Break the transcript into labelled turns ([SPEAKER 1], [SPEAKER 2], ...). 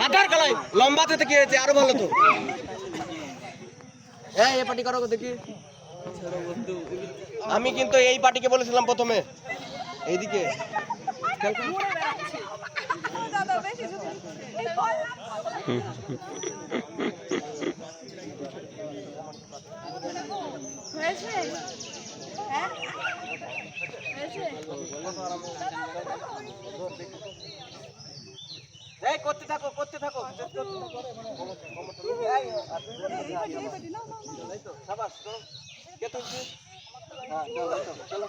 [SPEAKER 1] হাতার কালাই লম্বা থেকে হয়েছে? আরও ভালো তো। হ্যাঁ এই পার্টি করো দেখি। আমি কিন্তু এই পার্টিকে বলেছিলাম প্রথমে। এইদিকে।
[SPEAKER 2] এই হ্যাঁ
[SPEAKER 1] করতে থাকো করতে থাকো সাবাস কে হ্যাঁ চলো